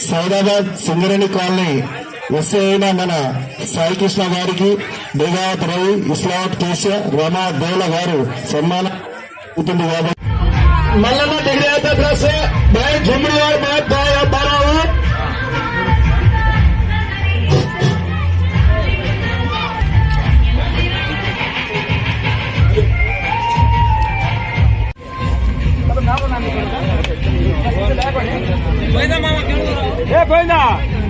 Saidabad सिंगरणी colony. SA అయిన మన సాయికృష్ణ గారికి దేవాత రవి ఇస్లాట్ కేశ రమా దేవల గారు సన్మానం ఉంటుంది కాబట్టి. మల్లన్న డిగ్రీ అయితే డ్రెస్ భాయ్ జుమ్మిడి గారు భాయ్ పోయిందా?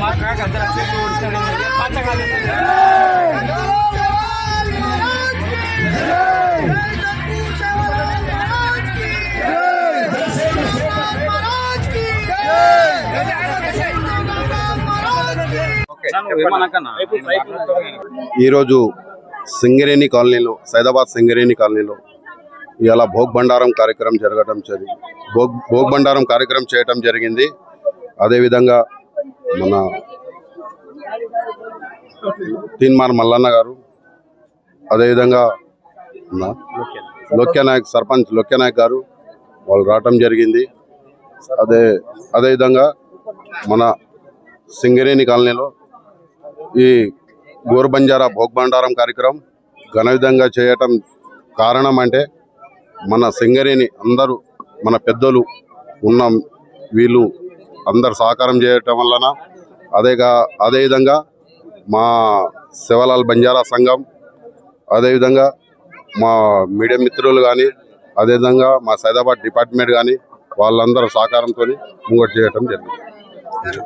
మా కాక ఈరోజు సింగరేణి కాలనీలో సైదాబాద్ సింగరేణి కాలనీలో ఇలా భోగ్ బండారం కార్యక్రమం జరగడం జరిగింది భోగ్ భోగ్ బండారం కార్యక్రమం చేయటం జరిగింది. అదేవిధంగా మన తీన్మార్ మల్లన్న గారు అదేవిధంగా లోక్యనాయక్ సర్పంచ్ లోక్యనాయక్ గారు వాళ్ళు రావటం జరిగింది. అదే అదేవిధంగా మన సింగరేణి కాలనీలో ఈ గోరుబంజారా భోగ్బండారం కార్యక్రమం ఘన విధంగా చేయటం కారణం అంటే మన సింగరేణి అందరూ మన పెద్దలు ఉన్న వీళ్ళు అందరు సహకారం చేయటం వలన అదేగా అదేవిధంగా మా శివలాల్ బంజారా సంఘం అదేవిధంగా మా మీడియా మిత్రులు కానీ అదేవిధంగా మా సైదాబాద్ డిపార్ట్మెంట్ కానీ వాళ్ళందరూ సహకారంతో ముంగటి చేయటం జరిగింది.